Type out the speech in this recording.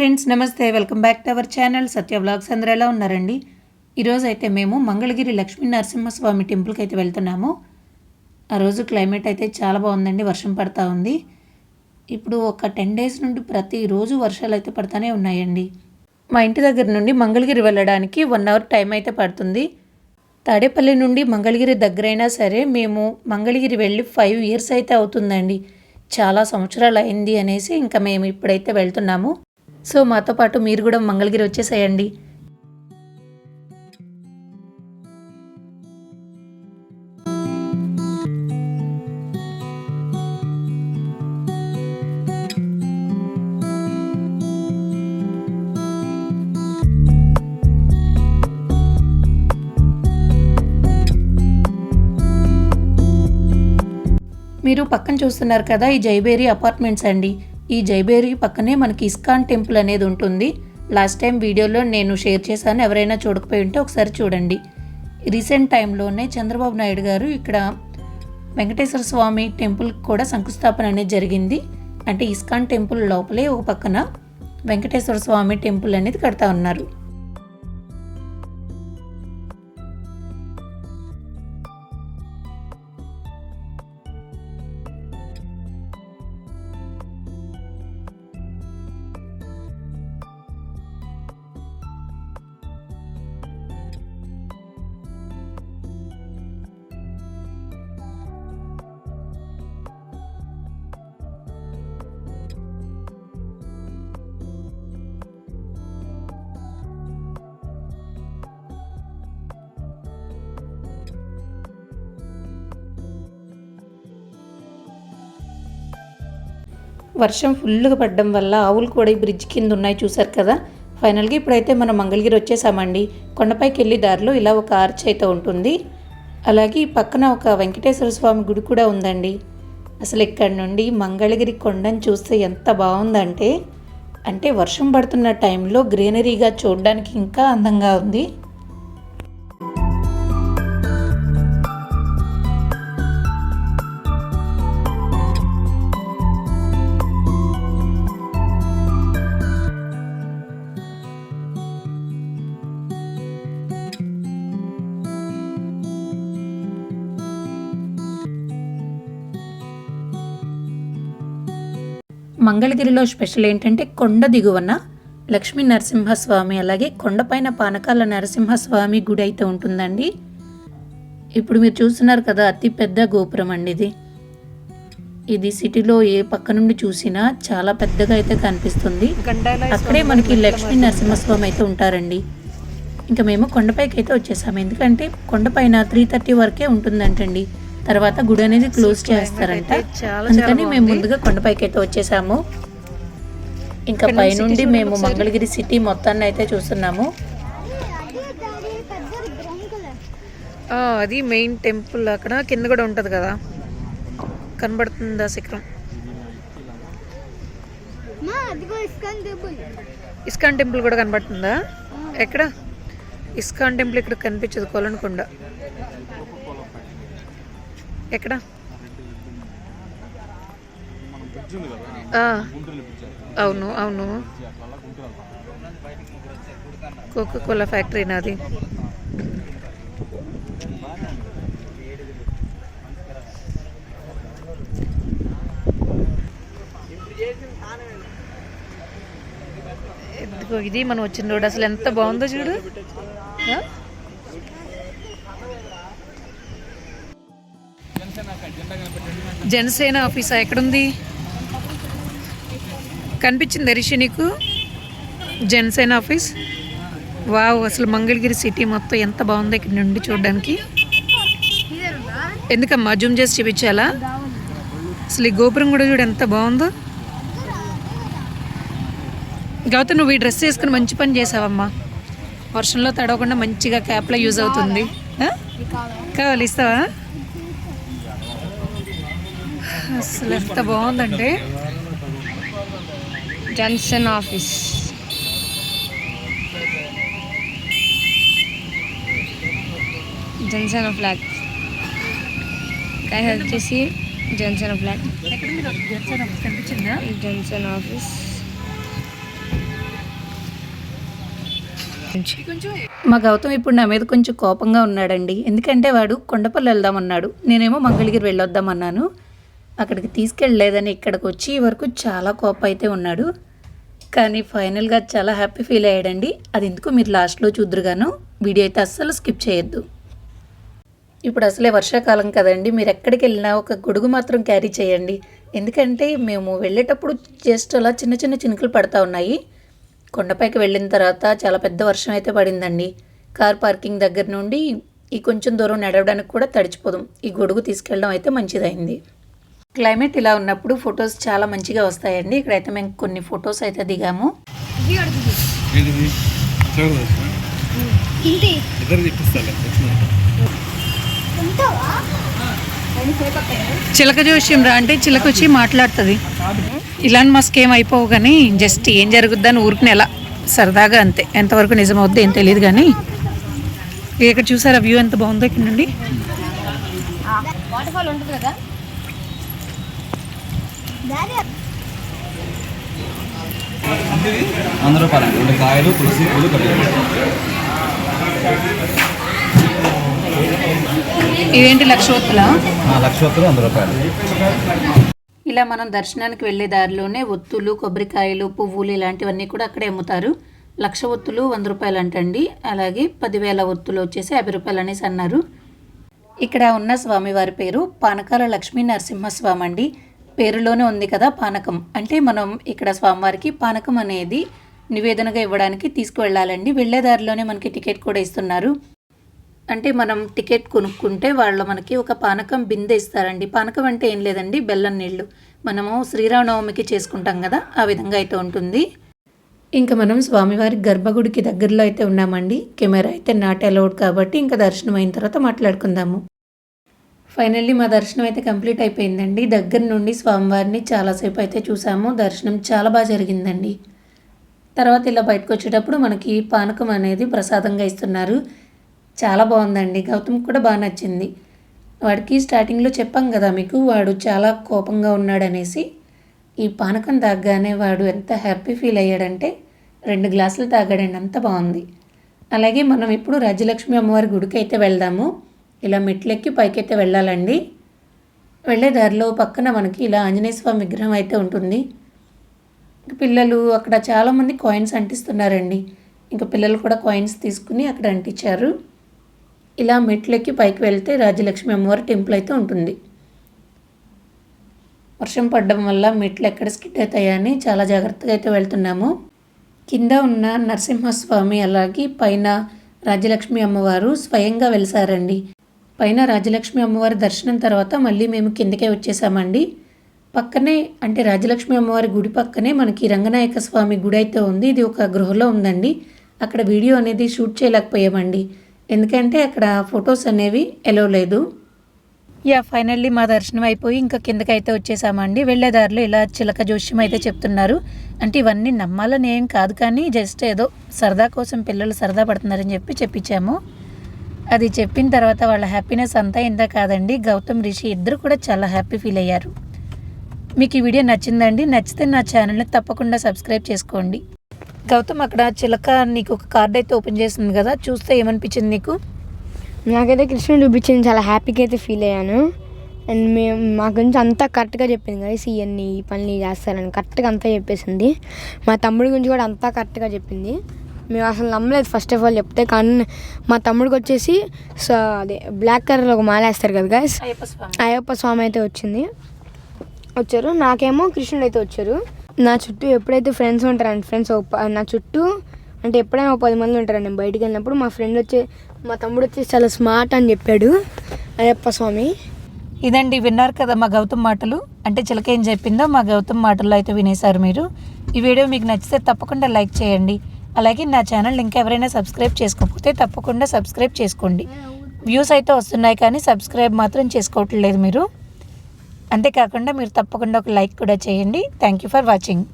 Friends నమస్తే. Welcome back to our channel. Satya blogs అందరూ ఎలా ఉన్నారండి? ఈరోజు అయితే మేము మంగళగిరి లక్ష్మీ నరసింహస్వామి టెంపుల్కి అయితే వెళ్తున్నాము. ఆ రోజు క్లైమేట్ అయితే చాలా బాగుందండి. వర్షం పడతా ఉంది. ఇప్పుడు ఒక టెన్ డేస్ నుండి ప్రతిరోజు వర్షాలు అయితే పడతానే ఉన్నాయండి. మా ఇంటి దగ్గర నుండి మంగళగిరి వెళ్ళడానికి వన్ అవర్ టైం అయితే పడుతుంది. తాడేపల్లి నుండి మంగళగిరి దగ్గరైనా సరే మేము మంగళగిరి వెళ్ళి ఫైవ్ ఇయర్స్ అయితే అవుతుందండి. చాలా సంవత్సరాలు అయింది అనేసి ఇంకా మేము ఇప్పుడైతే వెళ్తున్నాము. సో మాతో పాటు మీరు కూడా మంగళగిరి వచ్చేసేయండి. మీరు పక్కన చూస్తున్నారు కదా ఈ జైబేరి అపార్ట్మెంట్స్ అండి. ఈ జైబేరి పక్కనే మనకి ఇస్కాన్ టెంపుల్ అనేది ఉంటుంది. లాస్ట్ టైం వీడియోలో నేను షేర్ చేశాను. ఎవరైనా చూడకపోయి ఉంటే ఒకసారి చూడండి. రీసెంట్ టైంలోనే చంద్రబాబు నాయుడు గారు ఇక్కడ వెంకటేశ్వర స్వామి టెంపుల్ కూడా శంకుస్థాపన అనేది జరిగింది. అంటే ఇస్కాన్ టెంపుల్ లోపలే ఒక పక్కన వెంకటేశ్వర స్వామి టెంపుల్ అనేది కడతా ఉన్నారు. వర్షం ఫుల్గా పడడం వల్ల ఆవులు కూడా ఈ బ్రిడ్జ్ కింద ఉన్నాయి చూసారు కదా? ఫైనల్గా ఇప్పుడైతే మనం మంగళగిరి వచ్చేసామండి. కొండపైకి వెళ్ళి దారిలో ఇలా ఒక ఆర్చ్ అయితే ఉంటుంది. అలాగే ఈ పక్కన ఒక వెంకటేశ్వర స్వామి గుడి కూడా ఉందండి. అసలు ఇక్కడ నుండి మంగళగిరి కొండని చూస్తే ఎంత బాగుందంటే అంటే వర్షం పడుతున్న టైంలో గ్రీనరీగా చూడడానికి ఇంకా అందంగా ఉంది. మంగళగిరిలో స్పెషల్ ఏంటంటే కొండ దిగువన లక్ష్మీ నరసింహస్వామి అలాగే కొండపైన పానకాల నరసింహస్వామి గుడి అయితే ఉంటుందండి. ఇప్పుడు మీరు చూస్తున్నారు కదా అతి పెద్ద గోపురం అండి ఇది. ఇది సిటీలో ఏ పక్క నుండి చూసినా చాలా పెద్దగా అయితే కనిపిస్తుంది. అక్కడే మనకి లక్ష్మీ నరసింహస్వామి అయితే ఉంటారండి. ఇంకా మేము కొండపైకి అయితే వచ్చేసాము. ఎందుకంటే కొండపైన త్రీ థర్టీ వరకే ఉంటుందంటండి. తర్వాత గుడి అనేది క్లోజ్ చేస్తారంట. అందుకని మేము ముందుగా కొండపైకి అయితే వచ్చేసాము. ఇంకా పైనుండి మేము మంగళగిరి సిటీ మొత్తాన్ని అయితే చూస్తున్నాము. ఆ, అది మెయిన్ టెంపుల్ అక్కడ. కింద కూడా ఉంటుంది కదా. కనబడుతుందా శిఖరం? ఇస్కాన్ టెంపుల్. కూడా కనబడుతుందా? ఎక్కడ? ఇస్కాన్ టెంపుల్ ఇక్కడ కనిపించదు కొలనుకొండ ఎక్కడ? అవును అవును. కోకో కోలా ఫ్యాక్టరీ నాది. ఎందుకో ఇది మనం వచ్చిన రోడ్ అసలు ఎంత బాగుందో చూడు. జనసేన ఆఫీసా? ఎక్కడుంది? కనిపించింది రిషి నీకు? జనసేన ఆఫీస్? వావ్ అసలు మంగళగిరి సిటీ మొత్తం ఎంత బాగుందో ఇక్కడ నుండి చూడడానికి. ఎందుకమ్మా జూమ్ చేసి చూపించాలా? అసలు ఈ గోపురం కూడా చూడు ఎంత బాగుందో. గౌతమ్ నువ్వు ఈ డ్రెస్ వేసుకుని మంచి పని చేసావమ్మా. వర్షంలో తడవకుండా మంచిగా క్యాప్లో యూజ్ అవుతుంది. కావాలి ఇస్తావా? అసలు ఎంత బాగుందంటే జన్సన్ ఆఫీస్. జన్సన్ ఫ్లాగ్ కాయ వచ్చేసి జన్సన్ ఫ్లాగ్ జన్సన్ ఆఫీస్. మా గౌతమ్ ఇప్పుడు నా మీద కొంచెం కోపంగా ఉన్నాడండి. ఎందుకంటే వాడు కొండపల్లి వెళ్దామన్నాడు. నేనేమో మంగళగిరి వెళ్ళొద్దామన్నాను. అక్కడికి తీసుకెళ్ళలేదని ఇక్కడికి వచ్చి వరకు చాలా కోపం అయితే ఉన్నాడు. కానీ ఫైనల్గా చాలా హ్యాపీ ఫీల్ అయ్యాడండి. అది ఎందుకు మీరు లాస్ట్లో చూద్దరుగాను వీడియో అయితే అస్సలు స్కిప్ చేయొద్దు. ఇప్పుడు అసలే వర్షాకాలం కదండి. మీరు ఎక్కడికి వెళ్ళినా ఒక గొడుగు మాత్రం క్యారీ చేయండి. ఎందుకంటే మేము వెళ్ళేటప్పుడు జస్ట్ అలా చిన్న చిన్న చినుకులు పడతా ఉన్నాయి. కొండపైకి వెళ్ళిన తర్వాత చాలా పెద్ద వర్షం అయితే పడిందండి. కార్ పార్కింగ్ దగ్గర నుండి ఈ కొంచెం దూరం నడవడానికి కూడా తడిచిపోదాం. ఈ గొడుగు తీసుకెళ్ళడం అయితే మంచిదైంది. క్లైమేట్ ఇలా ఉన్నప్పుడు ఫొటోస్ చాలా మంచిగా వస్తాయండి. ఇక్కడైతే మేము కొన్ని ఫొటోస్ అయితే దిగాము. చిలక జోష్యం రా అంటే చిలక వచ్చి మాట్లాడుతుంది. ఇలాంటి మస్క్ ఏం అయిపోవు కానీ జస్ట్ ఏం జరుగుద్దని ఊరికి ఎలా సరదాగా అంతే. ఎంతవరకు నిజం అవుద్ది ఏం తెలియదు కానీ ఇక్కడ చూసారా వ్యూ ఎంత బాగుందో ఇక్కడ నుండి? వాటర్ ఫాల్ ఉంటుంది కదా? వంద రూపాయలు రెండు కాయలు తులసి పూలు కట్టాలి ఇదేంటి లక్షవత్తుల? లక్ష ఒక్కరు వంద రూపాయలు. ఇలా మనం దర్శనానికి వెళ్ళే దారిలోనే ఒత్తులు కొబ్బరికాయలు పువ్వులు ఇలాంటివన్నీ కూడా అక్కడే అమ్ముతారు. లక్ష ఒత్తులు వంద రూపాయలు అంటండి అలాగే పదివేల ఒత్తులు వచ్చేసి యాభై రూపాయలు అనేసి అన్నారు. ఇక్కడ ఉన్న స్వామివారి పేరు పానకాల లక్ష్మీ నరసింహస్వామి అండి పేరులోనే ఉంది కదా పానకం. అంటే మనం ఇక్కడ స్వామివారికి పానకం అనేది నివేదనగా ఇవ్వడానికి తీసుకువెళ్ళాలండి. వెళ్ళే దారిలోనే మనకి టికెట్ కూడా ఇస్తున్నారు. అంటే మనం టికెట్ కొనుక్కుంటే వాళ్ళు మనకి ఒక పానకం బిందె ఇస్తారండి. పానకం అంటే ఏం లేదండి బెల్లం నీళ్ళు. మనము శ్రీరామనవమికి చేసుకుంటాం కదా ఆ విధంగా అయితే ఉంటుంది. ఇంకా మనం స్వామివారి గర్భగుడికి దగ్గరలో అయితే ఉన్నామండి. కెమెరా అయితే నాట్ అలౌడ్ కాబట్టి ఇంకా దర్శనం అయిన తర్వాత మాట్లాడుకుందాము. ఫైనల్లీ మా దర్శనం అయితే కంప్లీట్ అయిపోయిందండి. దగ్గర నుండి స్వామివారిని చాలాసేపు అయితే చూసాము. దర్శనం చాలా బాగా జరిగిందండి. తర్వాత ఇలా బయటకు వచ్చేటప్పుడు మనకి పానకం అనేది ప్రసాదంగా ఇస్తున్నారు. చాలా బాగుందండి. గౌతమ్ కూడా బాగా నచ్చింది. వాడికి స్టార్టింగ్లో చెప్పాం కదా మీకు వాడు చాలా కోపంగా ఉన్నాడనేసి. ఈ పానకం తాగగానే వాడు ఎంత హ్యాపీ ఫీల్ అయ్యాడంటే రెండు గ్లాసులు తాగాడండి. అంత బాగుంది. అలాగే మనం ఇప్పుడు రాజ్యలక్ష్మి అమ్మవారి గుడికి అయితే వెళ్దాము. ఇలా మెట్లెక్కి పైకైతే వెళ్ళాలండి. వెళ్ళే దారిలో పక్కన మనకి ఇలా ఆంజనేయ స్వామి విగ్రహం అయితే ఉంటుంది. పిల్లలు అక్కడ చాలామంది కాయిన్స్ అంటిస్తున్నారండి. ఇంకా పిల్లలు కూడా కాయిన్స్ తీసుకుని అక్కడ అంటించారు. ఇలా మెట్లెక్కి పైకి వెళ్తే రాజ్యలక్ష్మి అమ్మవారి టెంపుల్ అయితే ఉంటుంది. వర్షం పడడం వల్ల మెట్లు ఎక్కడ స్కిడ్ అవుతాయని చాలా జాగ్రత్తగా అయితే వెళ్తున్నాము. కింద ఉన్న నరసింహస్వామి అలాగే పైన రాజ్యలక్ష్మి అమ్మవారు స్వయంగా వెలిసారండి. పైన రాజలక్ష్మి అమ్మవారి దర్శనం తర్వాత మళ్ళీ మేము కిందకే వచ్చేసామండి. పక్కనే అంటే రాజలక్ష్మి అమ్మవారి గుడి పక్కనే మనకి రంగనాయక స్వామి గుడి అయితే ఉంది. ఇది ఒక గృహలో ఉందండి. అక్కడ వీడియో అనేది షూట్ చేయలేకపోయామండి. ఎందుకంటే అక్కడ ఫొటోస్ అనేవి ఎలో లేదు. యా ఫైనల్లీ మా దర్శనం అయిపోయి ఇంకా కిందకైతే వచ్చేసామండి. వెళ్ళే దారిలో ఇలా చిలక జోష్యం అయితే చెప్తున్నారు. అంటే ఇవన్నీ నమ్మాలని ఏం కాదు కానీ జస్ట్ ఏదో సరదా కోసం పిల్లలు సరదా పడుతున్నారని చెప్పి చెప్పించాము. అది చెప్పిన తర్వాత వాళ్ళ హ్యాపీనెస్ అంతా ఇంత కాదండి. గౌతమ్ రిషి ఇద్దరు కూడా చాలా హ్యాపీ ఫీల్ అయ్యారు. మీకు ఈ వీడియో నచ్చిందండి నచ్చితే నా ఛానల్ని తప్పకుండా సబ్స్క్రైబ్ చేసుకోండి. గౌతమ్ అక్కడ చిలక నీకు ఒక కార్డ్ అయితే ఓపెన్ చేసింది కదా చూస్తే ఏమనిపించింది నీకు? నాకైతే కృష్ణుడు చూపించింది చాలా హ్యాపీగా అయితే ఫీల్ అయ్యాను. అండ్ మేము మా గురించి అంతా కరెక్ట్గా చెప్పింది కదా ఇవన్నీ ఈ పనులు చేస్తారని కరెక్ట్గా అంతా చెప్పేసింది. మా తమ్ముడి గురించి కూడా అంతా కరెక్ట్గా చెప్పింది. మేము అసలు నమ్మలేదు ఫస్ట్ ఆఫ్ ఆల్ చెప్తే కానీ మా తమ్ముడికి వచ్చేసి సో అదే బ్లాక్ కలర్లో ఒక మాల వేస్తారు కదా guys? అయ్యప్ప స్వామి. అయ్యప్ప స్వామి అయితే వచ్చింది. వచ్చారు. నాకేమో కృష్ణుడు అయితే వచ్చారు. నా చుట్టూ ఎప్పుడైతే ఫ్రెండ్స్ ఉంటారండి ఫ్రెండ్స్ నా చుట్టూ అంటే ఎప్పుడైనా ఒక పది మంది ఉంటారండి. నేను బయటికి వెళ్ళినప్పుడు మా ఫ్రెండ్ వచ్చి మా తమ్ముడు వచ్చి చాలా స్మార్ట్ అని చెప్పాడు అయ్యప్ప స్వామి. ఇదండి విన్నారు కదా మా గౌతమ్ మాటలు. అంటే చిలక ఏం చెప్పిందో మా గౌతమ్ మాటల్లో అయితే వినేశారు మీరు. ఈ వీడియో మీకు నచ్చితే తప్పకుండా లైక్ చేయండి. అలాగే నా ఛానల్ ఇంకా ఎవరైనా సబ్స్క్రైబ్ చేసుకోకపోతే తప్పకుండా సబ్స్క్రైబ్ చేసుకోండి. వ్యూస్ అయితే వస్తున్నాయి కానీ సబ్స్క్రైబ్ మాత్రం చేసుకోవట్లేదు మీరు. అంతేకాకుండా మీరు తప్పకుండా ఒక లైక్ కూడా చేయండి. Thank you for watching